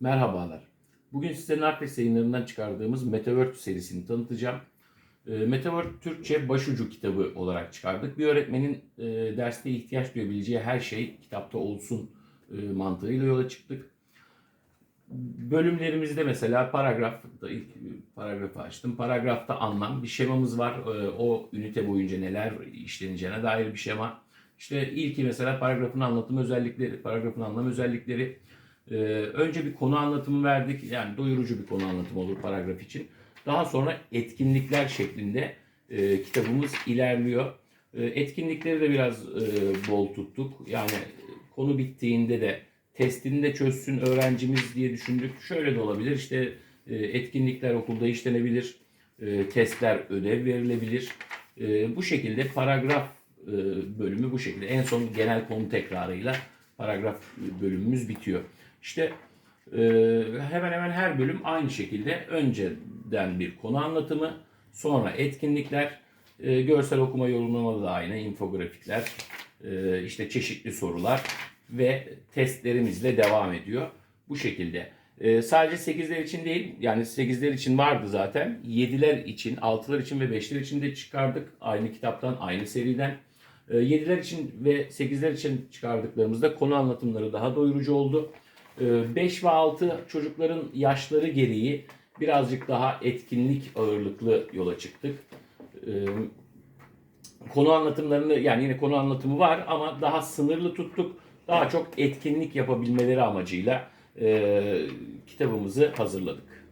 Merhabalar. Bugün size Nartes yayınlarından çıkardığımız Metaverse serisini tanıtacağım. E, Metaverse Türkçe başucu kitabı olarak çıkardık. Bir öğretmenin e, derste ihtiyaç duyabileceği her şey kitapta olsun e, mantığıyla yola çıktık. Bölümlerimizde mesela paragrafta ilk paragrafı açtım. Paragrafta anlam bir şemamız var. E, o ünite boyunca neler işleneceğine dair bir şema. İşte ilki mesela paragrafın anlatım özellikleri, paragrafın anlam özellikleri. Ee, önce bir konu anlatımı verdik. Yani doyurucu bir konu anlatımı olur paragraf için. Daha sonra etkinlikler şeklinde e, kitabımız ilerliyor. E, etkinlikleri de biraz e, bol tuttuk. Yani konu bittiğinde de testini de çözsün öğrencimiz diye düşündük. Şöyle de olabilir. İşte e, etkinlikler okulda işlenebilir. E, testler ödev verilebilir. E, bu şekilde paragraf e, bölümü bu şekilde. En son genel konu tekrarıyla paragraf bölümümüz bitiyor. İşte e, hemen hemen her bölüm aynı şekilde önceden bir konu anlatımı, sonra etkinlikler, e, görsel okuma yorumlamaları da aynı, infografikler, e, işte çeşitli sorular ve testlerimizle devam ediyor. Bu şekilde. E, sadece 8'ler için değil, yani 8'ler için vardı zaten. 7'ler için, 6'lar için ve 5'ler için de çıkardık. Aynı kitaptan, aynı seriden. 7'ler için ve 8'ler için çıkardıklarımızda konu anlatımları daha doyurucu oldu. 5 ve 6 çocukların yaşları gereği birazcık daha etkinlik ağırlıklı yola çıktık. Ee, Konu anlatımlarını yani yine konu anlatımı var ama daha sınırlı tuttuk. Daha çok etkinlik yapabilmeleri amacıyla kitabımızı hazırladık.